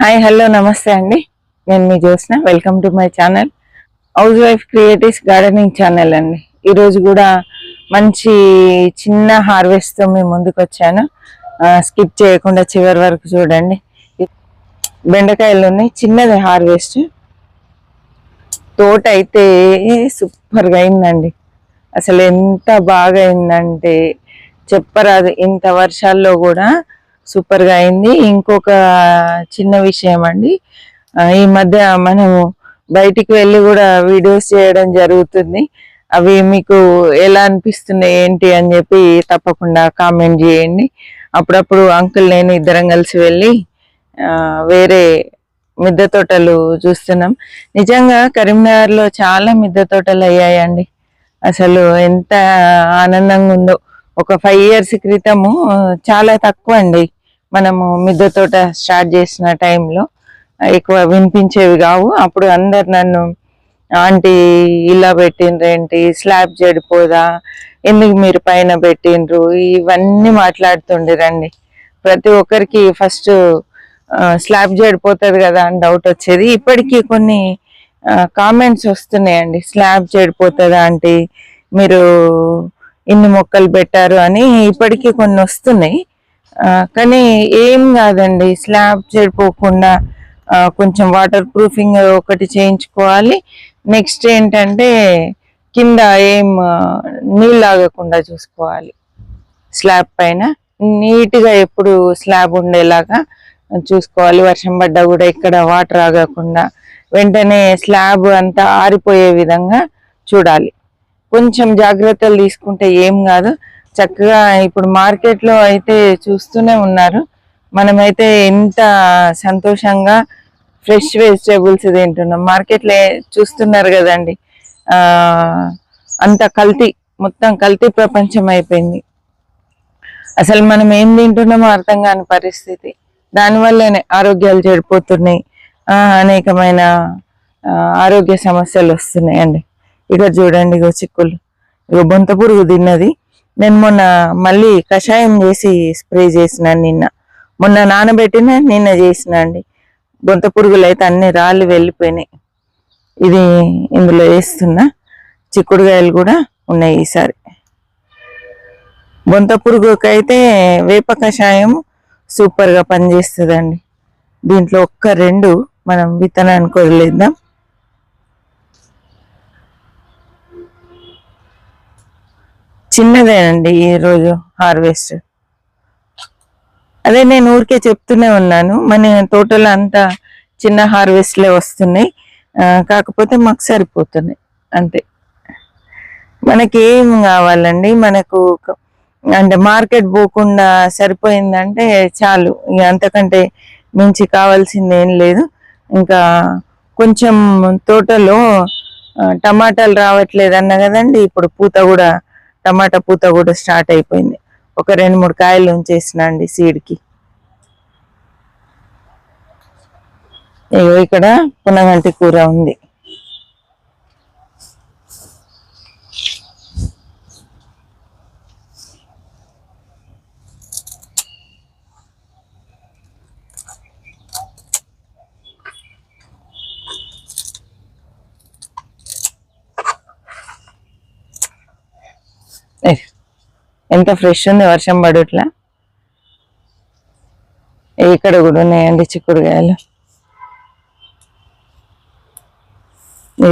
Hi hello నమస్తే అండి. నేను మీ Jyotsna. Welcome to my channel housewife creatives gardening channel అండి ఈరోజు కూడా మంచి చిన్న హార్వెస్ట్తో మేము మీ ముందుకు వచ్చాను. స్కిప్ చేయకుండా చివరి వరకు చూడండి. బెండకాయలు ఉన్నాయి చిన్నది హార్వెస్ట్ తోట అయితే సూపర్గా అయిందండి. అసలు ఎంత బాగా అయిందంటే చెప్పరాదు ఇంత వర్షాల్లో కూడా సూపర్గా అయింది. ఇంకొక చిన్న విషయం అండి. ఈ మధ్య మనము బయటికి వెళ్ళి కూడా వీడియోస్ చేయడం జరుగుతుంది. అవి మీకు ఎలా అనిపిస్తున్నాయి ఏంటి అని చెప్పి తప్పకుండా కామెంట్ చేయండి. అప్పుడప్పుడు అంకుల్ నేను ఇద్దరం కలిసి వెళ్ళి వేరే మిద్దె తోటలు చూస్తున్నాం. నిజంగా కరీంనగర్లో చాలా మిద్దె తోటలు అయ్యాయండి. అసలు ఎంత ఆనందంగా ఉందో. ఒక ఫైవ్ ఇయర్స్ క్రితము చాలా తక్కువ అండి. మనము మిద్దె తోట స్టార్ట్ చేసిన టైంలో ఎక్కువ వినిపించేవి కావు. అప్పుడు అందరు నన్ను ఆంటీ ఇలా పెట్టిండ్రేంటి స్లాబ్ చెడిపోదా? ఎందుకు మీరు పైన పెట్టిండ్రు? ఇవన్నీ మాట్లాడుతుండేరండి ప్రతి ఒక్కరికి ఫస్ట్ స్లాబ్ చెడిపోతుంది కదా అని డౌట్ వచ్చేది. ఇప్పటికీ కొన్ని కామెంట్స్ వస్తున్నాయండి. స్లాబ్ చెడిపోతుందా అంటే మీరు ఇన్ని మొక్కలు పెట్టారు అని ఇప్పటికీ కొన్ని వస్తున్నాయి. కానీ ఏం కాదండి స్లాబ్ చెడిపోకుండా కొంచెం వాటర్ ప్రూఫింగ్ ఒకటి చేయించుకోవాలి. నెక్స్ట్ ఏంటంటే కింద ఏం నీళ్ళు ఆగకుండా చూసుకోవాలి. స్లాబ్ పైన. నీట్గా ఎప్పుడు స్లాబ్ ఉండేలాగా చూసుకోవాలి. వర్షం పడ్డా కూడా ఇక్కడ వాటర్ ఆగకుండా. వెంటనే స్లాబ్ అంతా ఆరిపోయే విధంగా చూడాలి. కొంచెం జాగ్రత్తలు తీసుకుంటే ఏం కాదు. చక్కగా ఇప్పుడు మార్కెట్లో అయితే చూస్తూనే ఉన్నారు. మనమైతే ఎంత సంతోషంగా ఫ్రెష్ వెజిటేబుల్స్ తింటున్నాం. మార్కెట్లో చూస్తున్నారు కదండి. అంత కల్తీ మొత్తం కల్తీ ప్రపంచం అయిపోయింది. అసలు మనం ఏం తింటున్నామో అర్థం కాని పరిస్థితి. దానివల్లనే ఆరోగ్యాలు చెడిపోతున్నాయి. అనేకమైన ఆరోగ్య సమస్యలు వస్తున్నాయి అండి ఇక్కడ చూడండి ఇగో చిక్కులు ఇగో బొంత పురుగు తిన్నది. నేను మొన్న మళ్ళీ కషాయం చేసి స్ప్రే చేసినాను నిన్న. మొన్న నానబెట్టిన నిన్న చేసిన అండి. బొంత పురుగులు అయితే అన్ని రాళ్ళు వెళ్ళిపోయినాయి. ఇది ఇందులో వేస్తున్నా. చిక్కుడుకాయలు కూడా ఉన్నాయి ఈసారి. బొంత పురుగుకైతే వేప కషాయం సూపర్గా పనిచేస్తుందండి. దీంట్లో ఒక్క రెండు మనం విత్తనానికి వదిలేద్దాం. చిన్నదేనండి ఈరోజు హార్వెస్ట్. అదే నేను ఊరికే చెప్తూనే ఉన్నాను మన తోటలో అంతా చిన్న హార్వెస్ట్లే వస్తున్నాయి కాకపోతే మాకు సరిపోతున్నాయి అంతే. మనకి ఏం కావాలండి? మనకు అంటే మార్కెట్ పోకుండా సరిపోయిందంటే చాలు ఇక అంతకంటే మించి కావాల్సింది ఏం లేదు. ఇంకా కొంచెం తోటలో టమాటాలు రావట్లేదు అన్న కదండి ఇప్పుడు పూత కూడా టమాటా పూత కూడా స్టార్ట్ అయిపోయింది. ఒక రెండు మూడు కాయలు ఉంచేసిన అండి సీడ్కి ఇక్కడ పునగంటి కూర ఉంది ఏ, ఎంత ఫ్రెష్ ఉంది వర్షం పడట్లా? ఇక్కడ కూడా ఉన్నాయండి చిక్కుడుకాయలు?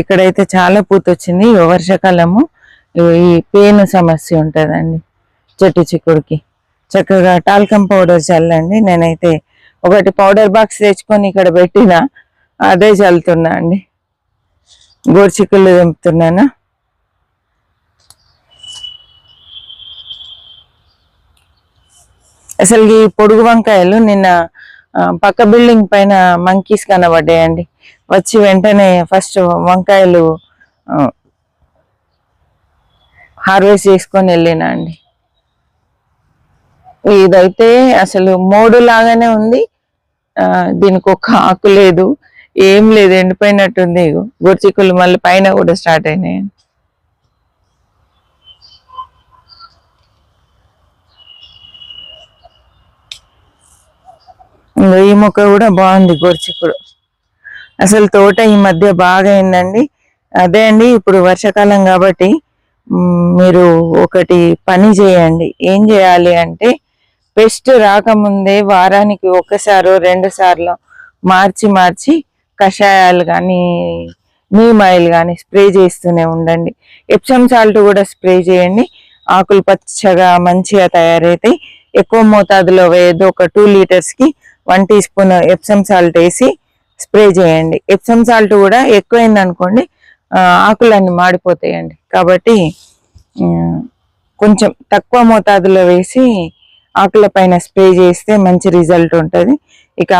ఇక్కడైతే చాలా పూత వచ్చింది వర్షాకాలము ఈ పేను సమస్య ఉంటుందండి చెట్టు చిక్కుడుకి. చక్కగా టాల్కమ్ పౌడర్ చల్లండి నేనైతే ఒకటి పౌడర్ బాక్స్ తెచ్చుకొని ఇక్కడ పెట్టిన అదే చల్లుతున్నా అండి. గోరుచిక్కులు దింపుతున్నానా అసలు ఈ పొడుగు వంకాయలు నిన్న పక్క బిల్డింగ్ పైన మంకీస్ కనబడ్డాయండి. వచ్చి వెంటనే ఫస్ట్ వంకాయలు హార్వెస్ట్ చేసుకొని వెళ్ళినా అండి. ఇదైతే అసలు మోడు లాగానే ఉంది. దీనికి ఒక ఆకు లేదు. ఏం లేదు ఎండిపోయినట్టుంది. ఇగో మళ్ళీ పైన కూడా స్టార్ట్ అయినాయి ఇంగో ఈ మొక్క కూడా బాగుంది గోర్చిక్కుడు అసలు తోట ఈ మధ్య బాగా అయిందండి. అదే అండి ఇప్పుడు వర్షాకాలం కాబట్టి మీరు ఒకటి పని చేయండి. ఏం చేయాలి అంటే పెస్ట్ రాకముందే వారానికి ఒకసారో రెండు సార్లు మార్చి మార్చి కషాయాలు కానీ నీమ్ ఆయిల్ కానీ స్ప్రే చేస్తూనే ఉండండి. ఎప్సమ్ సాల్ట్ కూడా స్ప్రే చేయండి. ఆకులు పచ్చగా మంచిగా తయారైతాయి. ఎక్కువ మోతాదులో వేయద్దు ఒక టూ లీటర్స్కి one teaspoon Epsom salt వేసి స్ప్రే చేయండి. ఎప్సమ్ సాల్ట్ కూడా ఎక్కువైంది అనుకోండి ఆకులన్నీ మాడిపోతాయండి. కాబట్టి కొంచెం తక్కువ మోతాదులో వేసి ఆకుల పైన స్ప్రే చేస్తే మంచి రిజల్ట్ ఉంటుంది. ఇక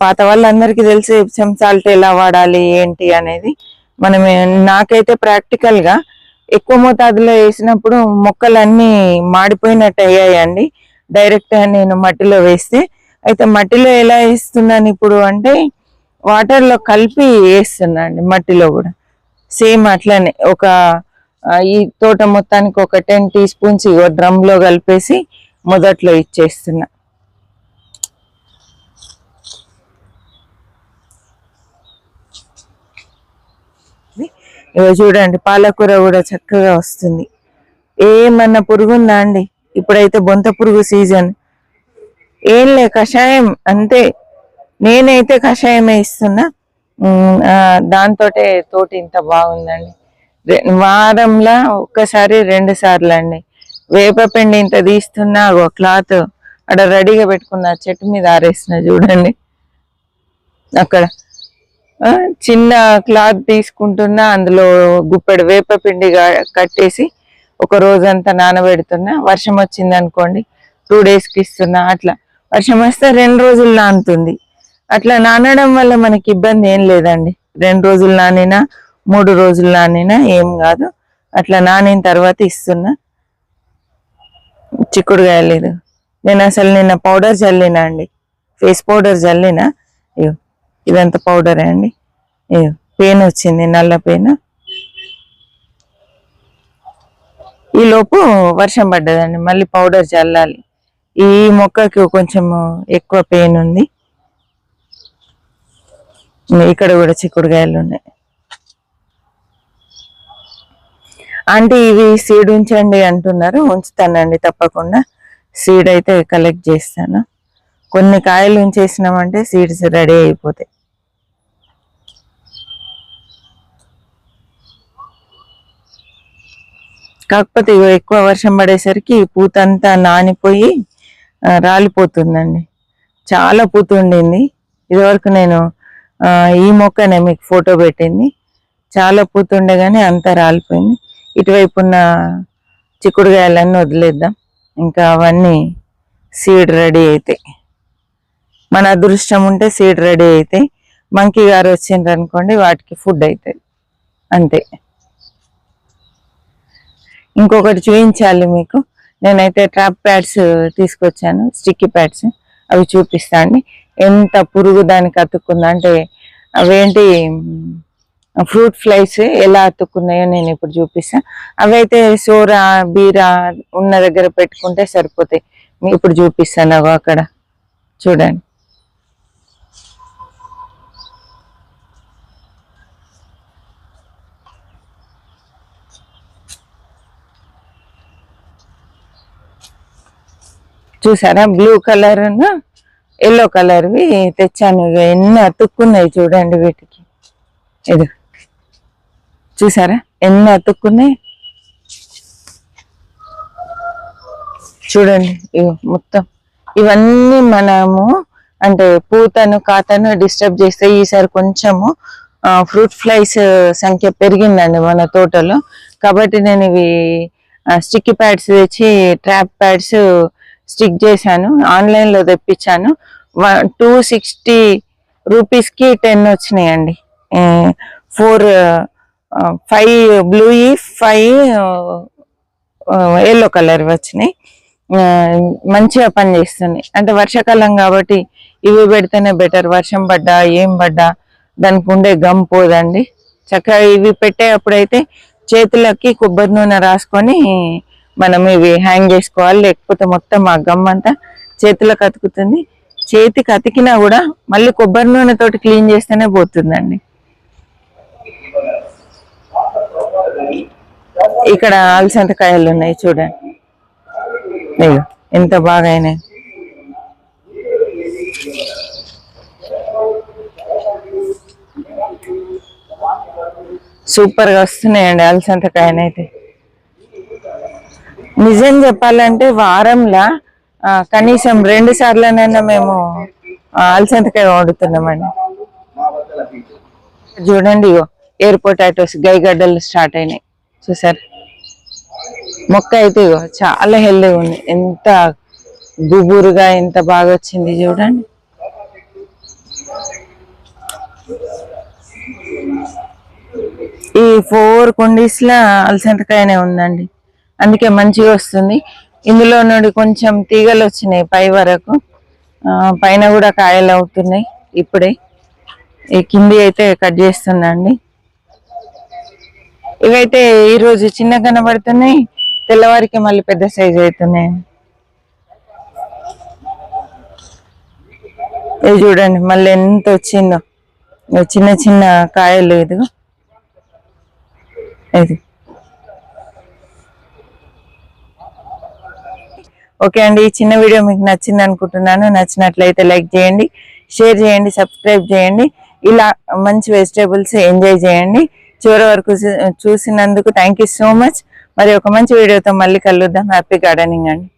పాత వాళ్ళందరికీ తెలిసి ఎప్సమ్ సాల్ట్ ఎలా వాడాలి ఏంటి అనేది మనం నాకైతే ప్రాక్టికల్గా ఎక్కువ మోతాదులో వేసినప్పుడు మొక్కలన్నీ మాడిపోయినట్టు అయ్యాయండి. డైరెక్ట్గా నేను మట్టిలో వేస్తే అయితే మట్టిలో ఎలా వేస్తున్నాను ఇప్పుడు అంటే వాటర్లో కలిపి వేస్తున్నా అండి మట్టిలో కూడా. సేమ్ అట్లనే ఒక ఈ తోట మొత్తానికి ఒక టెన్ టీ స్పూన్స్ ఇగో డ్రమ్లో కలిపేసి మొదట్లో ఇచ్చేస్తున్నా. ఇగో చూడండి పాలకూర కూడా చక్కగా వస్తుంది. ఏమన్నా పురుగు ఉందా అండి? ఇప్పుడైతే బొంత పురుగు సీజన్. ఏం లే కషాయం అంతే. నేనైతే కషాయమే ఇస్తున్నా. దాంతో దాంతోటే తోటి ఇంత బాగుందండి. వారంలా వారంలో ఒక్కసారి రెండు సార్లు అండి. వేపపిండి ఇంత తీస్తున్నా ఒక క్లాత్ అక్కడ రెడీగా పెట్టుకున్న చెట్టు మీద ఆరేసిన చూడండి. అక్కడ చిన్న క్లాత్ తీసుకుంటున్నా అందులో గుప్పెడు వేపపిండి కట్టేసి ఒక రోజంతా నానబెడుతున్నా. వర్షం వచ్చింది అనుకోండి టూ డేస్కి ఇస్తున్నా అట్లా. వర్షం వస్తే రెండు రోజులు నానుతుంది. అట్లా నానడం వల్ల మనకి ఇబ్బంది ఏం లేదండి. రెండు రోజులు నానినా మూడు రోజులు నానినా ఏం కాదు. అట్లా నానిన తర్వాత ఇస్తున్నా. చిక్కుడుగా లేదు. నేను అసలు నిన్న పౌడర్ చల్లినా అండి. ఫేస్ పౌడర్ చల్లినా. ఇయో ఇదంతా పౌడరే అండి. ఇయో పెయిన్ వచ్చింది నల్ల పెయిన్. ఈలోపు వర్షం పడ్డదండి. మళ్ళీ పౌడర్ చల్లాలి. ఈ మొక్కకి కొంచెం ఎక్కువ పెయిన్ ఉంది. ఇక్కడ కూడా చిక్కుడుకాయలు ఉన్నాయి. అంటే ఇవి సీడ్ ఉంచండి అంటున్నారు. ఉంచుతానండి తప్పకుండా. సీడ్ అయితే కలెక్ట్ చేస్తాను. కొన్ని కాయలు ఉంచేసినామంటే సీడ్స్ రెడీ అయిపోతాయి. కాకపోతే ఇగో ఎక్కువ వర్షం పడేసరికి పూతంతా నానిపోయి రాలిపోతుందండి. చాలా పూత ఉండింది ఇదివరకు నేను ఈ మొక్కనే మీకు ఫోటో పెట్టింది. చాలా పూత అంతా రాలిపోయింది. ఇటువైపు ఉన్న చిక్కుడుగాయలన్నీ వదిలేద్దాం. ఇంకా అవన్నీ సీడ్ రెడీ అవుతాయి మన అదృష్టం ఉంటే సీడ్ రెడీ అవుతాయి మంకీ గారు వచ్చిండ్రు అనుకోండి వాటికి ఫుడ్ అవుతుంది అంతే. ఇంకొకటి చూపించాలి మీకు. నేనైతే ట్రాప్ ప్యాడ్స్ తీసుకొచ్చాను స్టిక్కీ ప్యాడ్స్ అవి చూపిస్తా ఎంత పురుగు దానికి అతుక్కుందా అంటే అవేంటి ఫ్రూట్ ఫ్లైస్ ఎలా అతుక్కున్నాయో నేను ఇప్పుడు చూపిస్తా. అవైతే సోరా బీరా ఉన్న దగ్గర పెట్టుకుంటే సరిపోతాయి. మీకు ఇప్పుడు చూపిస్తాను అక్కడ. చూడండి. చూసారా? బ్లూ కలర్ ఎల్లో కలర్వి తెచ్చాను. ఇక ఎన్ని అతుక్కున్నాయి చూడండి వీటికి. ఇది చూసారా? ఎన్ని అతుక్కున్నాయి? చూడండి. ఇగో మొత్తం. ఇవన్నీ మనము అంటే పూతను కాతను డిస్టర్బ్ చేస్తే ఈసారి కొంచెము ఫ్రూట్ ఫ్లైస్ సంఖ్య పెరిగిందండి మన తోటలో. కాబట్టి నేను ఇవి స్టిక్కీ ప్యాడ్స్ తెచ్చి ట్రాప్ ప్యాడ్స్ స్టిక్ చేశాను. ఆన్లైన్లో తెప్పించాను. తెప్పించాను టూ సిక్స్టీ రూపీస్కి టెన్ వచ్చినాయండి. Four five blue five yellow colour వచ్చినాయి. మంచిగా పనిచేస్తున్నాయి. అంటే వర్షాకాలం కాబట్టి ఇవి పెడితేనే బెటర్. వర్షం పడ్డా ఏం పడ్డా దానికి ఉండే గమ్ పోదండి. చక్కగా ఇవి పెట్టేటప్పుడైతే చేతులకి కొబ్బరి నూనె రాసుకొని మనం ఇవి హ్యాంగ్ చేసుకోవాలి. లేకపోతే మొత్తం ఆ గమ్ అంతా చేతులకు అతుకుతుంది చేతికి అతికినా కూడా మళ్ళీ కొబ్బరి నూనెతోటి క్లీన్ చేస్తేనే పోతుందండి. ఇక్కడ అలసంతకాయలు ఉన్నాయి చూడండి. ఎంత బాగా అయినాయి. సూపర్గా వస్తున్నాయండి అలసంతకాయనైతే నిజం చెప్పాలంటే వారంలో కనీసం రెండు సార్లనైనా మేము అలసంతకాయ వండుతున్నామండి. చూడండి ఇగో ఎయిర్ పొటాటోస్ గైగడ్డలు స్టార్ట్ అయినాయి. చూసారు? మొక్క అయితే ఇగో చాలా హెల్దీగా ఉంది. ఎంత గుబురుగా ఎంత బాగా వచ్చింది చూడండి. ఈ ఫోర్ కుండీస్లా అలసంతకాయనే ఉందండి. అందుకే మంచిగా వస్తుంది. ఇందులో నుండి కొంచెం తీగలు వచ్చినాయి పై వరకు. పైన కూడా కాయలు అవుతున్నాయి ఇప్పుడే. ఈ కింది అయితే కట్ చేస్తుందండి. ఇవైతే ఈరోజు చిన్న కనబడుతున్నాయి. తెల్లవారికి మళ్ళీ పెద్ద సైజ్ అవుతున్నాయి. ఇది చూడండి మళ్ళీ ఎంత వచ్చిందో. చిన్న చిన్న కాయలు ఇది ఇది. ఓకే అండి ఈ చిన్న వీడియో మీకు నచ్చింది అనుకుంటున్నాను. నచ్చినట్లయితే లైక్ చేయండి షేర్ చేయండి సబ్స్క్రైబ్ చేయండి. ఇలా మంచి వెజిటేబుల్స్ ఎంజాయ్ చేయండి. చివరి వరకు చూసినందుకు థ్యాంక్ యూ సో మచ్. మరి ఒక మంచి వీడియోతో మళ్ళీ కలుద్దాం. హ్యాపీ గార్డెనింగ్ అండి.